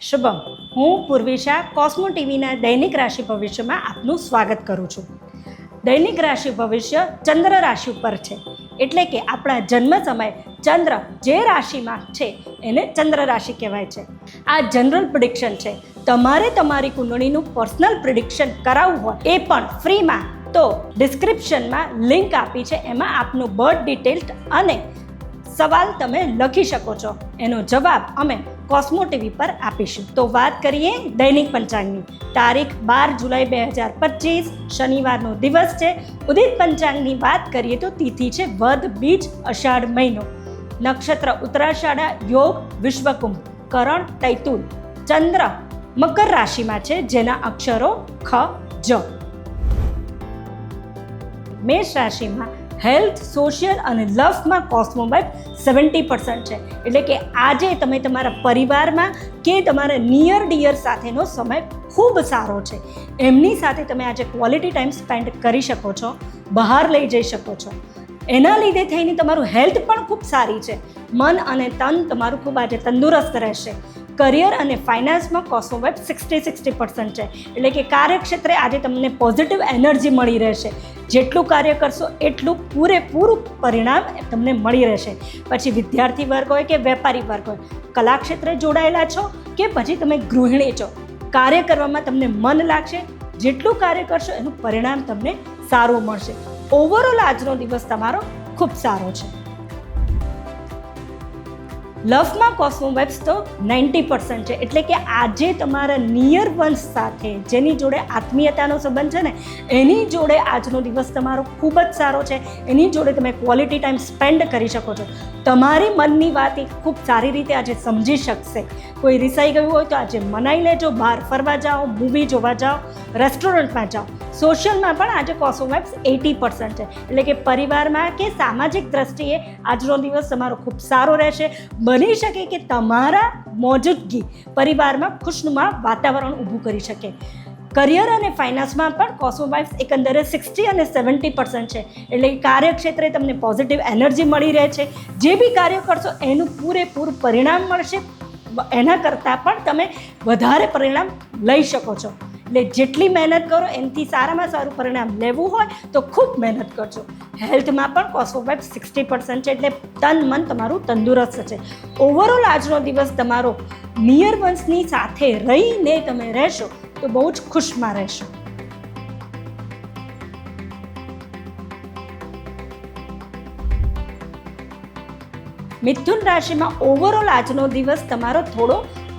શુભમ, હું પૂર્વિશા કોસ્મો ટીવીના દૈનિક રાશિ ભવિષ્યમાં આપનું સ્વાગત કરું છું. દૈનિક રાશિ ભવિષ્ય ચંદ્ર રાશિ ઉપર છે. એટલે કે આપણા જન્મ સમયે ચંદ્ર જે રાશિમાં છે એને ચંદ્ર રાશિ કહેવાય છે. આ જનરલ પ્રિડિક્શન છે. તમારે તમારી કુંડળીનું પર્સનલ પ્રિડિક્શન કરાવવું હોય એ પણ ફ્રીમાં. તો ડિસ્ક્રિપ્શનમાં લિંક આપી છે. એમાં આપનું બર્થ ડિટેલ્સ અને સવાલ તમે લખી શકો છો. એનો જવાબ અમે કોસ્મો ટીવી પર આપીશું. તો વાત કરીએ દૈનિક પંચાંગની. તારીખ બાર જુલાઈ બે હજાર પચીસ, શનિવારનો દિવસ છે. ઉદિત પંચાંગની વાત કરીએ તો તિથિ છે વધ બીજ, અષાઢ મહિનો. નક્ષત્ર, ઉત્તરાષાઢા, યોગ, વિશ્વકુંભ, કરણ, તૈતુલ, ચંદ્ર, મકર રાશિમાં છે જેના અક્ષરો ખ, જ. મેષ રાશિમાં હેલ્થ, સોશિયલ અને લવમાં કોસ્મોબાઇટ સેવન્ટી પર્સન્ટ છે. એટલે કે આજે તમે તમારા પરિવારમાં કે તમારા નિયર ડિયર સાથેનો સમય ખૂબ સારો છે. એમની સાથે તમે આજે ક્વોલિટી ટાઈમ સ્પેન્ડ કરી શકો છો, બહાર લઈ જઈ શકો છો. એના લીધે થઈને તમારું હેલ્થ પણ ખૂબ સારી છે. મન અને તન તમારું ખૂબ આજે તંદુરસ્ત રહેશે. કરિયર અને ફાઇનાન્સમાં cosmo vibe sixty sixty percent છે. એટલે કે કાર્યક્ષેત્રે આજે તમને પોઝિટિવ એનર્જી મળી રહેશે. જેટલું કાર્ય કરશો એટલું પૂરેપૂરું પરિણામ તમને મળી રહેશે. પછી વિદ્યાર્થી વર્ગ હોય કે વેપારી વર્ગ હોય કલા ક્ષેત્રે જોડાયેલા છો કે પછી તમે ગૃહિણી છો, કાર્ય કરવામાં તમને મન લાગશે, જેટલું કાર્ય કરશો એનું પરિણામ તમને સારું મળશે. ઓવરઓલ આજનો દિવસ તમારો ખૂબ સારો છે. લવમાં કોસ્મોવેબ્સ તો નાઇન્ટી પર્સન્ટ છે. એટલે કે આજે તમારા નિયર વન્સ સાથે જેની જોડે આત્મીયતાનો સંબંધ છે ને, એની જોડે આજનો દિવસ તમારો ખૂબ જ સારો છે. એની જોડે તમે ક્વોલિટી ટાઈમ સ્પેન્ડ કરી શકો છો. તમારી મનની વાત એ ખૂબ સારી રીતે આજે સમજી શકશે. કોઈ રિસાઈ ગયું હોય તો આજે મનાઈ લેજો, બહાર ફરવા જાઓ મૂવી જોવા જાઓ રેસ્ટોરન્ટમાં જાઓ. સોશિયલમાં પણ આજે કોસ્મોવેબ્સ એટી પર્સન્ટ છે. એટલે કે પરિવારમાં કે સામાજિક દ્રષ્ટિએ આજનો દિવસ તમારો ખૂબ સારો રહેશે. બની શકે કે તમારા મોજૂદગી પરિવારમાં ખુશનુમા વાતાવરણ ઊભું કરી શકે. કરિયર અને ફાઇનાન્સમાં પણ કોસ્મોબાઇટ્સ એકંદરે સિક્સટી અને સેવન્ટી પર્સન્ટ છે. એટલે કાર્યક્ષેત્રે તમને પોઝિટિવ એનર્જી મળી રહે છે. જે બી કાર્ય કરશો, એનું પૂરેપૂરું પરિણામ મળશે. એના કરતાં પણ તમે વધારે પરિણામ લઈ શકો છો. એટલે જેટલી મહેનત કરો, એનાથી સારામાં સારું પરિણામ લેવું હોય તો ખૂબ મહેનત કરજો. હેલ્થમાં પણ કોસ્મોબાઇટ સિક્સટી પર્સન્ટ છે એટલે તન મન તમારું તંદુરસ્ત છે. ઓવરઓલ આજનો દિવસ તમારો નિયર વંશની સાથે રહીને તમે રહેશો તો બહુ જ ખુશમાં રહેશો. મિથુન રાશિમાં ઓવરઓલ આજનો દિવસ તમારો થોડો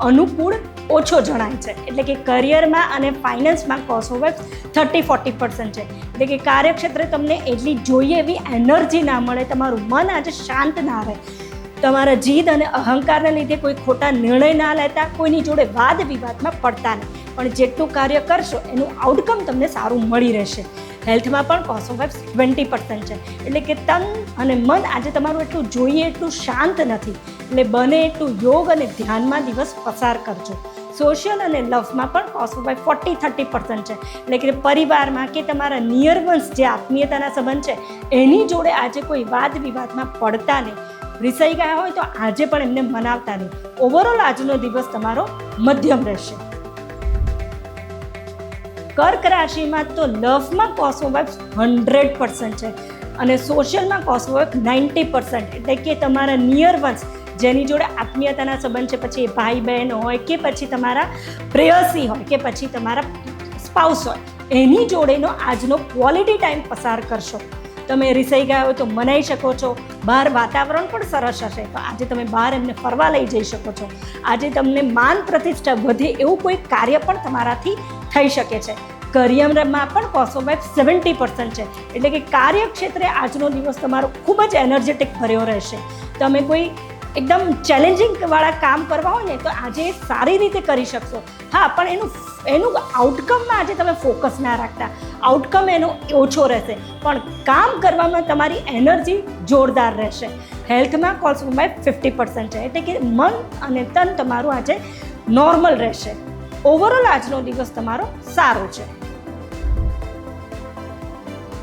અનુકૂળ ઓછો જણાય છે. એટલે કે કરિયરમાં અને ફાઇનાન્સમાં ક્રોસઓવર થર્ટી ફોર્ટી પર્સન્ટ છે. એટલે કે કાર્યક્ષેત્રે તમને એટલી જોઈએ એવી એનર્જી ના મળે, તમારું મન આજે શાંત ના રહે. તમારા જીદ અને અહંકારને લીધે કોઈ ખોટા નિર્ણય ના લેતા, કોઈની જોડે વાદ વિવાદમાં પડતા નહીં. પણ જેટલું કાર્ય કરશો, એનું આઉટકમ તમને સારું મળી રહેશે. હેલ્થમાં પણ કોસ્મોવેબ્સ ટ્વેન્ટી પર્સન્ટ છે. એટલે કે તન અને મન આજે તમારું એટલું જોઈએ, એટલું શાંત નથી. એટલે બને એટલું યોગ અને ધ્યાનમાં દિવસ પસાર કરજો. સોશિયલ અને લવમાં પણ કોસ્મોબાઈ ફોર્ટી થર્ટી પર્સન્ટ છે. એટલે કે પરિવારમાં કે તમારા નિયર વંશ જે આત્મીયતાના સંબંધ છે, એની જોડે આજે કોઈ વાદ વિવાદમાં પડતા નહીં. રિસાઈ ગયા હોય તો આજે પણ એમને મનાવતા નહીં. ઓવરઓલ આજનો દિવસ તમારો મધ્યમ રહેશે. કર્ક રાશિમાં તો લવમાં કોસ્મોવેબ્સ હંડ્રેડ પર્સન્ટ છે. અને સોશિયલમાં કોસ્મોવેબ નાઇન્ટી પર્સન્ટ એટલે કે તમારા નિયર વંશ જેની જોડે આત્મીયતાના સંબંધ છે, પછી એ ભાઈ બહેન હોય કે પછી તમારા પ્રેયસી હોય કે પછી તમારા સ્પાઉસ હોય, એની જોડેનો આજનો ક્વોલિટી ટાઈમ પસાર કરશો. તમે રિસાઈ ગયા હોય તો મનાઈ શકો છો, બહાર વાતાવરણ પણ સરસ હશે. તો આજે તમે બહાર એમને ફરવા લઈ જઈ શકો છો. આજે તમને માન પ્રતિષ્ઠા વધે એવું કોઈ કાર્ય પણ તમારાથી થઈ શકે છે. કરિયરમાં પણ કોસ્મોબાઇટ સેવન્ટી પર્સન્ટ છે. એટલે કે કાર્યક્ષેત્રે આજનો દિવસ તમારો ખૂબ જ એનર્જેટિક ભર્યો રહેશે. તમે કોઈ એકદમ ચેલેન્જિંગ વાળા કામ કરવા હોય ને તો આજે સારી રીતે કરી શકશો. હા, પણ એનું એનું આઉટકમમાં આજે તમે ફોકસ ના રાખતા. આઉટકમ એનો ઓછો રહેશે. પણ કામ કરવામાં તમારી એનર્જી જોરદાર રહેશે. હેલ્થમાં કોલ્સોમાઇટ ફિફ્ટી પર્સન્ટ છે. એટલે કે મન અને તન તમારું આજે નોર્મલ રહેશે. ઓવરઓલ આજનો દિવસ તમારો સારો છે.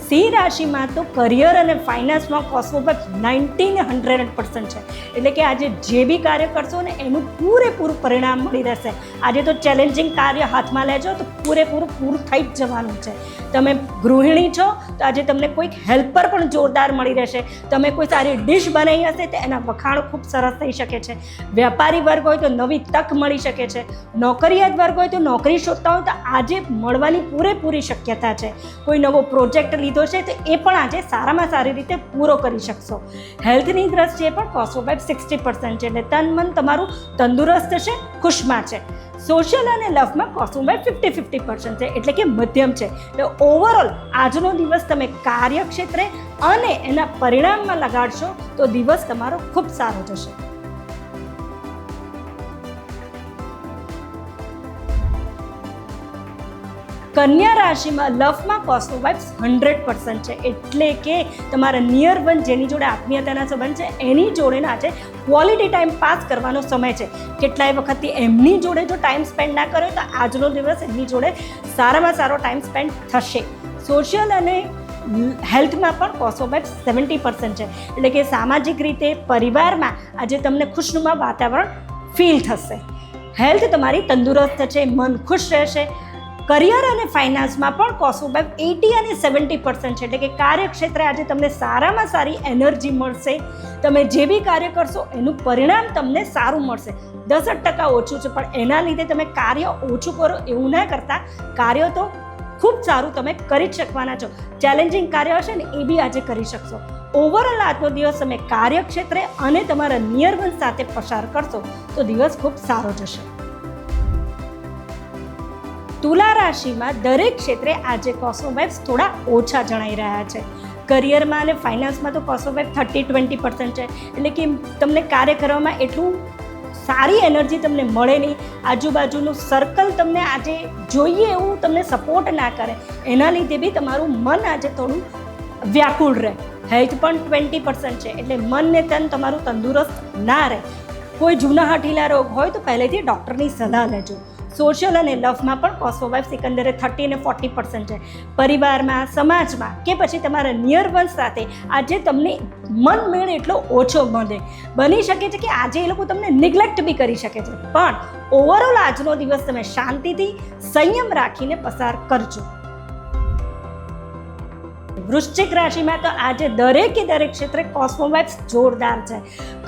સિંહ રાશિમાં તો કરિયર અને ફાઇનાન્સમાં કોસ્મોપેપ નાઇન્ટી ને હંડ્રેડ પર્સન્ટ છે. એટલે કે આજે જે બી કાર્ય કરશો ને એનું પૂરેપૂરું પરિણામ મળી રહેશે. આજે તો ચેલેન્જિંગ કાર્ય હાથમાં લેજો તો પૂરેપૂરું પૂરું થઈ જ જવાનું છે. તમે ગૃહિણી છો તો આજે તમને કોઈક હેલ્પર પણ જોરદાર મળી રહેશે. તમે કોઈ સારી ડિશ બનાવી હશે તો એના વખાણ ખૂબ સરસ થઈ શકે છે. વેપારી વર્ગ હોય તો નવી તક મળી શકે છે. નોકરિયાત વર્ગ હોય તો નોકરી શોધતા હોય તો આજે મળવાની પૂરેપૂરી શક્યતા છે. કોઈ નવો પ્રોજેક્ટ લીધો છે, તો એ પણ આજે સારામાં સારી રીતે પૂરો કરી શકશો. હેલ્થની દ્રષ્ટિએ પણ કોસ્મોબાઇટ સિક્સટી પર્સન્ટ છે એટલે તન મન તમારું તંદુરસ્ત છે, ખુશમાં છે. સોશિયલ અને લવમાં cosmo vibe fifty fifty percent છે, એટલે કે મધ્યમ છે. એટલે ઓવરઓલ આજનો દિવસ તમે કાર્યક્ષેત્રે અને એના પરિણામમાં લગાડશો, તો દિવસ તમારો ખૂબ સારો જશે. કન્યા રાશિમાં લવમાં કોસ્મો વાઇબ્સ હંડ્રેડ પર્સન્ટ છે. એટલે કે તમારા નિયર વન જેની જોડે આત્મીયતાના સંબંધ છે, એની જોડેના આજે ક્વોલિટી ટાઈમ પાસ કરવાનો સમય છે. કેટલાય વખતથી એમની જોડે જો ટાઈમ સ્પેન્ડ ના કર્યો તો આજનો દિવસ એમની જોડે સારામાં સારો ટાઈમ સ્પેન્ડ થશે. સોશિયલ અને હેલ્થમાં પણ કોસોબેટ સેવન્ટી પર્સન્ટ છે. એટલે કે સામાજિક રીતે પરિવારમાં આજે તમને ખુશનુમા વાતાવરણ ફીલ થશે. હેલ્થ તમારી તંદુરસ્ત છે, મન ખુશ રહેશે કરિયર અને ફાઇનાન્સમાં પણ કોસોબેબ એટી અને સેવન્ટી પર્સન્ટ છે. એટલે કે કાર્યક્ષેત્રે આજે તમને સારામાં સારી એનર્જી મળશે. તમે જે બી કાર્ય કરશો, એનું પરિણામ તમને સારું મળશે. દસ ટકા ઓછું છે, પણ એના લીધે તમે કાર્ય ઓછું કરો એવું ના કરતા. કાર્ય તો ખૂબ સારું તમે કરી જ શકવાના છો. ચેલેન્જિંગ કાર્ય હશે ને, એ બી આજે કરી શકશો. ઓવરઓલ આજનો દિવસ તમે કાર્યક્ષેત્રે અને તમારા નિયર વન સાથે પસાર કરશો, તો દિવસ ખૂબ સારો જશે. તુલા રાશિમાં દરેક ક્ષેત્રે આજે કોસ્મોવાઇબ્સ થોડા ઓછા જણાઈ રહ્યા છે. કરિયરમાં અને ફાઇનાન્સમાં તો કોસ્મોવાઇબ થર્ટી ટ્વેન્ટી પર્સન્ટ છે. એટલે કે તમને કાર્ય કરવામાં એટલું સારી એનર્જી તમને મળે નહીં. આજુબાજુનું સર્કલ તમને આજે જોઈએ એવું તમને સપોર્ટ ના કરે. એના લીધે બી તમારું મન આજે થોડું વ્યાકુળ રહે. હેલ્થ પણ ટ્વેન્ટી પર્સન્ટ છે. એટલે મન ને તન તમારું તંદુરસ્ત ના રહે. કોઈ જૂના હઠીલા રોગ હોય તો પહેલેથી ડૉક્ટરની સલાહ લેજો. સોશિયલ અને લવમાં પણ કોસ્ટ વાઇફ એકંદરે થર્ટી અને ફોર્ટી પર્સન્ટ છે. પરિવારમાં, સમાજમાં કે પછી તમારા નિયર વન સાથે આજે તમને મન મેળ એટલો ઓછો મળે. બની શકે છે કે આજે એ લોકો તમને નિગ્લેક્ટ બી કરી શકે છે. પણ ઓવરઓલ આજનો દિવસ તમે શાંતિથી સંયમ રાખીને પસાર કરજો. વૃશ્ચિક રાશિમાં તો આજે દરેકે દરેક ક્ષેત્રે કોસ્મોવાઇબ્સ જોરદાર છે.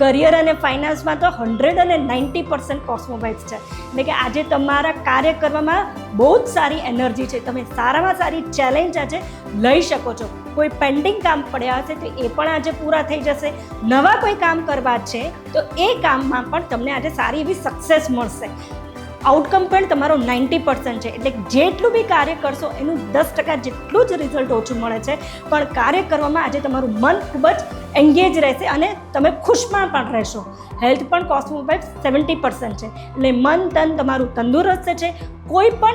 કરિયર અને ફાઇનાન્સમાં તો હંડ્રેડ અને નાઇન્ટી પર્સન્ટ કોસ્મોવાઇબ્સ છે. એટલે કે આજે તમારા કાર્ય કરવામાં બહુ જ સારી એનર્જી છે. તમે સારામાં સારી ચેલેન્જ આજે લઈ શકો છો. કોઈ પેન્ડિંગ કામ પડ્યા હશે તો એ પણ આજે પૂરા થઈ જશે. નવા કોઈ કામ કરવા છે તો એ કામમાં પણ તમને આજે સારી એવી સક્સેસ મળશે. આઉટકમ પણ તમારો નાઇન્ટી પર્સન્ટ છે. એટલે જેટલું બી કાર્ય કરશો, એનું દસ ટકા જેટલું જ રિઝલ્ટ ઓછું મળે છે. પણ કાર્ય કરવામાં આજે તમારું મન ખૂબ જ એન્ગેજ રહેશે અને તમે ખુશમાં પણ રહેશો. હેલ્થ પણ કોસ્મોબાઇટ સેવન્ટી પર્સન્ટ છે. એટલે મન તન તમારું તંદુરસ્ત છે. કોઈ પણ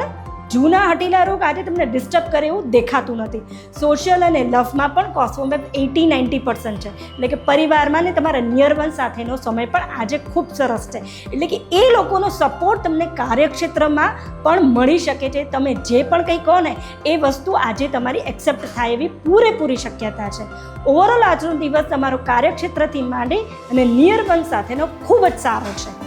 જૂના હટીલા રોગ આજે તમને ડિસ્ટર્બ કરે એવું દેખાતું નથી. સોશિયલ અને લવમાં પણ કોસ્મોમેપ એટી નાઇન્ટી પર્સન્ટ છે. એટલે કે પરિવારમાં ને તમારા નિયર વન સાથેનો સમય પણ આજે ખૂબ સરસ છે. એટલે કે એ લોકોનો સપોર્ટ તમને કાર્યક્ષેત્રમાં પણ મળી શકે છે. તમે જે પણ કંઈ કહો ને, એ વસ્તુ આજે તમારી એક્સેપ્ટ થાય એવી પૂરેપૂરી શક્યતા છે. ઓવરઓલ આજનો દિવસ તમારો કાર્યક્ષેત્રથી માંડી અને નિયર વન સાથેનો ખૂબ જ સારો છે.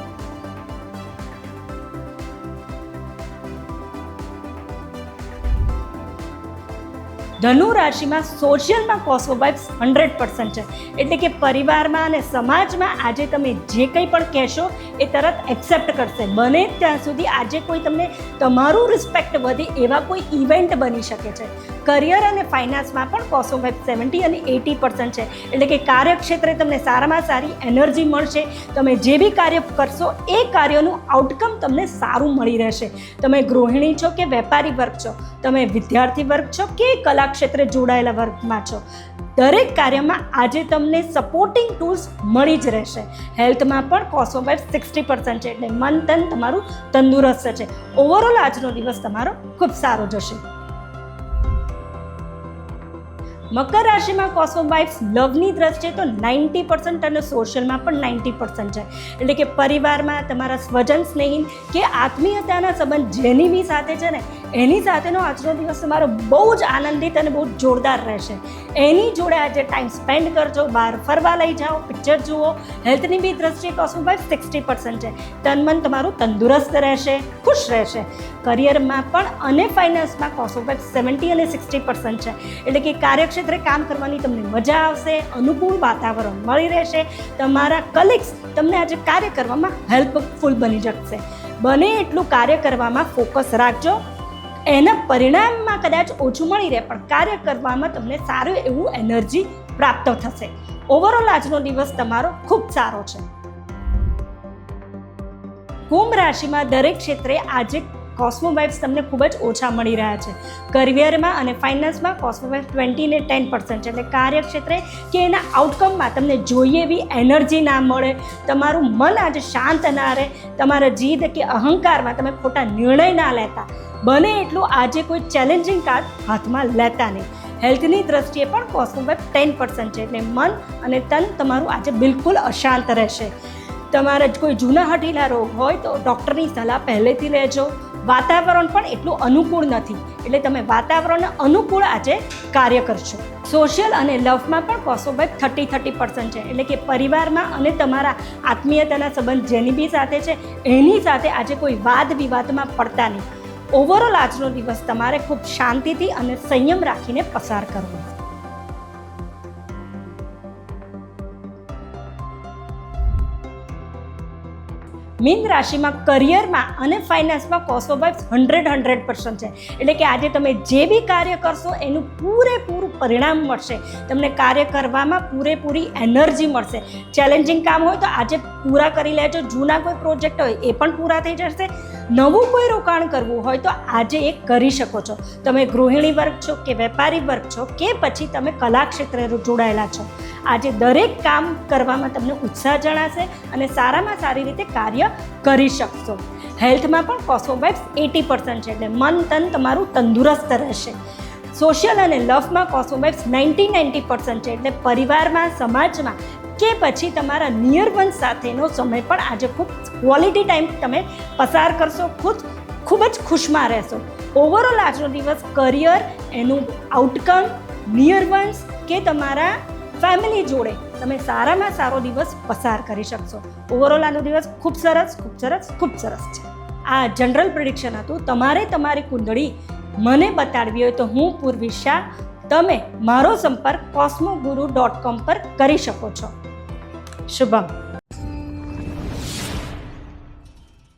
ધનુ રાશિમાં સોશિયલમાં કોસ્મોબાઇબ્સ હંડ્રેડ પર્સન્ટ છે. એટલે કે પરિવારમાં અને સમાજમાં આજે તમે જે કંઈ પણ કહેશો એ તરત એક્સેપ્ટ કરશે. બને ત્યાં સુધી આજે કોઈ તમને તમારું રિસ્પેક્ટ વધે એવા કોઈ ઇવેન્ટ બની શકે છે. કરિયર અને ફાઇનાન્સમાં પણ કોસ્મોબાઇબ સેવન્ટી અને એટી પર્સન્ટ છે. એટલે કે કાર્યક્ષેત્રે તમને સારામાં સારી એનર્જી મળશે. તમે જે બી કાર્ય કરશો એ કાર્યનું આઉટકમ તમને સારું મળી રહેશે. તમે ગૃહિણી છો કે વેપારી વર્ગ છો? તમે વિદ્યાર્થી વર્ગ છો કે કલા ક્ષેત્રે જોડાયેલા વર્ગમાં છો. દરેક કાર્યમાં આજે તમને સપોર્ટિંગ ટૂલ્સ મળી જ રહેશે. હેલ્થમાં પણ કોસ્મોબાઇટ સિક્સટી પર્સન્ટ છે એટલે મન તન તમારું તંદુરસ્ત છે. ઓવરઓલ આજનો દિવસ તમારો ખૂબ સારો જશે. મકર રાશિમાં કોસ્મોબાઇટ્સ લવની દ્રષ્ટિએ તો નાઇન્ટી પર્સન્ટ અને સોશિયલમાં પણ નાઇન્ટી પર્સન્ટ છે. એટલે કે પરિવારમાં તમારા સ્વજન સ્નેહીન કે આત્મીયતાના સંબંધ જેની બી સાથે છે ને એની સાથેનો આજનો દિવસ તમારો બહુ જ આનંદિત અને બહુ જોરદાર રહેશે. એની જોડે આજે ટાઈમ સ્પેન્ડ કરજો, બહાર ફરવા લઈ જાઓ પિક્ચર જુઓ. હેલ્થની બી દ્રષ્ટિએ કોસ્મો ભાઈ સિક્સટી પર્સન્ટ છે. તન મન તમારું તંદુરસ્ત રહેશે, ખુશ રહેશે. કરિયરમાં પણ અને ફાઇનાન્સમાં કોસ્મો ભાઈ સેવન્ટી અને સિક્સટી પર્સન્ટ છે. એટલે કે કાર્યક્ષેત્રે કામ કરવાની તમને મજા આવશે, અનુકૂળ વાતાવરણ મળી રહેશે. તમારા કલીગ્સ તમને આજે કાર્ય કરવામાં હેલ્પફુલ બની શકશે. બને એટલું કાર્ય કરવામાં ફોકસ રાખજો. એના પરિણામમાં કદાચ ઓછું મળી રહે, પણ કાર્ય કરવામાં તમને સારું એવું એનર્જી પ્રાપ્ત થશે. ઓવરઓલ આજનો દિવસ તમારો ખૂબ સારો છે. કુંભ રાશિમાં દરેક ક્ષેત્રે આજે કોસ્મો વાઇબ્સ તમને ખૂબ જ ઓછા મળી રહ્યા છે. કરિયરમાં અને ફાઇનાન્સમાં કોસ્મો વાઇબ્સ ટ્વેન્ટી ને ટેન પર્સન્ટ છે. એટલે કાર્યક્ષેત્રે કે એના આઉટકમમાં તમને જોઈએ એવી એનર્જી ના મળે, તમારું મન આજે શાંત ના રહે, તમારા જીદ કે અહંકારમાં તમે ખોટા નિર્ણય ના લેતા. બને એટલું આજે કોઈ ચેલેન્જિંગ કાર્ડ હાથમાં લેતા નહીં. હેલ્થની દ્રષ્ટિએ પણ કોસ્મો વાઇબ્સ ટેન પર્સન્ટ છે. એટલે મન અને તન તમારું આજે બિલકુલ અશાંત રહેશે. તમારા કોઈ જૂના હઠીલા રોગ હોય તો ડૉક્ટરની સલાહ પહેલેથી લેજો. વાતાવરણ પણ એટલું અનુકૂળ નથી. એટલે તમે વાતાવરણને અનુકૂળ આજે કાર્ય કરશો. સોશિયલ અને લવમાં પણ કોસોબાઈ થર્ટી થર્ટી પર્સન્ટ છે. એટલે કે પરિવારમાં અને તમારા આત્મીયતાના સંબંધ જેની બી સાથે છે, એની સાથે આજે કોઈ વાદ વિવાદમાં પડતા નહીં. ઓવરઓલ આજનો દિવસ તમારે ખૂબ શાંતિથી અને સંયમ રાખીને પસાર કરવો. મીન રાશિમાં કરિયરમાં અને ફાઇનાન્સમાં cosmo vibe hundred hundred percent છે. એટલે કે આજે તમે જે બી કાર્ય કરશો, એનું પૂરેપૂરું પરિણામ મળશે. તમને કાર્ય કરવામાં પૂરેપૂરી એનર્જી મળશે. ચેલેન્જિંગ કામ હોય તો આજે પૂરા કરી લેજો. જૂના કોઈ પ્રોજેક્ટ હોય, એ પણ પૂરા થઈ જશે. નવું કોઈ રોકાણ કરવું હોય તો આજે એ કરી શકો છો. તમે ગૃહિણી વર્ગ છો કે વેપારી વર્ગ છો કે પછી તમે કલા ક્ષેત્રે જોડાયેલા છો. આજે દરેક કામ કરવામાં તમને ઉત્સાહ જણાશે અને સારામાં સારી રીતે કાર્ય કરી શકશો. હેલ્થમાં પણ કોસ્મોબાઇટ્સ એટી પર્સન્ટ છે એટલે મન, તન તમારું તંદુરસ્ત રહેશે. સોશિયલ અને લવમાં cosmo vibes ninety ninety percent છે એટલે પરિવારમાં, સમાજમાં કે પછી તમારા નિયર વન સાથેનો સમય પણ આજે ખૂબ ક્વોલિટી ટાઈમ તમે પસાર કરશો, ખુદ, ખૂબ જ ખુશમાં રહેશો. ઓવરઓલ આજનો દિવસ કરિયર એનું આઉટકમ નિયર વન્સ કે તમારા ફેમિલી જોડે તમે સારામાં સારો દિવસ પસાર કરી શકશો. ઓવરઓલ આનો દિવસ ખૂબ સરસ ખૂબ સરસ ખૂબ સરસ છે. આ જનરલ પ્રિડિક્શન હતું, તમારે તમારી કુંડળી મને બતાડવી હોય તો હું પૂર્વિશા, તમે મારો સંપર્ક કોસ્મોગુરુ ડોટ કોમ પર કરી શકો છો. શુભમ